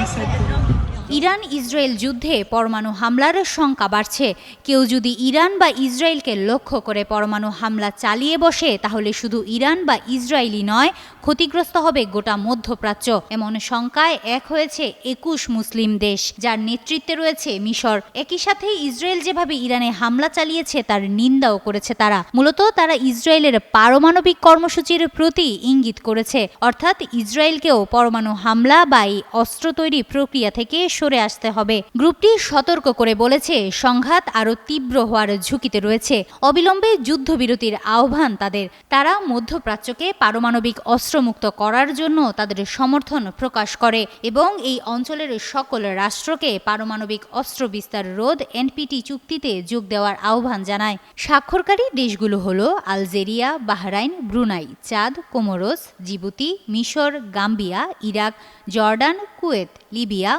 Gracias a todos. Iran Israel যুদ্ধে পরমাণু হামলার শঙ্কা বাড়ছে। কেউ যদি ইরান বা ইসরায়েলকে লক্ষ্য করে পরমাণু হামলা চালিয়ে বসে, তাহলে শুধু ইরান বা ইসরায়েলই নয়, ক্ষতিগ্রস্ত হবে গোটা মধ্যপ্রাচ্য। এমন শঙ্কায় এক হয়েছে একুশ মুসলিম দেশ, যার নেতৃত্বে রয়েছে মিশর। একই সাথে ইসরায়েল যেভাবে ইরানে হামলা চালিয়েছে, তার নিন্দাও করেছে তারা। মূলত তারা ইসরায়েলের পারমাণবিক কর্মসূচির প্রতি ইঙ্গিত করেছে। অর্থাৎ ইসরায়েলকেও পরমাণু হামলা বা এই অস্ত্র তৈরি প্রক্রিয়া থেকে সরে আসতে হবে। গ্রুপটি সতর্ক করে বলেছে, সংঘাত আরও তীব্র হওয়ার ঝুঁকিতে রয়েছে। অবিলম্বে যুদ্ধবিরতির আহ্বান তাদের। তারা মধ্যপ্রাচ্যকে পারমাণবিক অস্ত্রমুক্ত করার জন্য তাদের সমর্থন প্রকাশ করে এবং এই অঞ্চলের সকল রাষ্ট্রকে পারমাণবিক অস্ত্র বিস্তার রোধ, এনপিটি চুক্তিতে যোগ দেওয়ার আহ্বান জানায়। স্বাক্ষরকারী দেশগুলো হল আলজেরিয়া, বাহরাইন, ব্রুনাই, চাঁদ, কোমোরোস, জিবুতি, মিশর, Gambia, Iraq, Jordan, Kuwait, Libya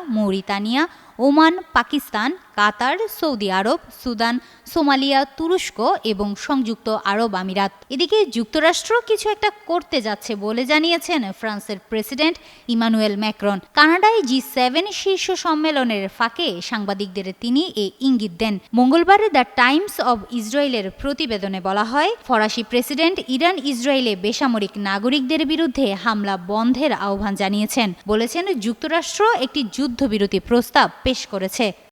Mauritania Oman Pakistan Qatar, Saudi Arab, Sudan, Somalia, তুরস্ক এবং সংযুক্ত আরব আমিরাত। এদিকে যুক্তরাষ্ট্র কিছু একটা করতে যাচ্ছে বলে জানিয়েছেন ফ্রান্সের প্রেসিডেন্ট ইমানুয়েল ম্যাক্রন। কানাডায় জি সেভেন শীর্ষ সম্মেলনের ফাঁকে সাংবাদিকদের তিনি এ ইঙ্গিত দেন। মঙ্গলবার দ্য টাইমস অব ইসরায়েলের প্রতিবেদনে বলা হয়, ফরাসি প্রেসিডেন্ট ইরান ইসরায়েলে বেসামরিক নাগরিকদের বিরুদ্ধে হামলা বন্ধের আহ্বান জানিয়েছেন। বলেছেন, যুক্তরাষ্ট্র একটি যুদ্ধবিরতি প্রস্তাব পেশ করেছে।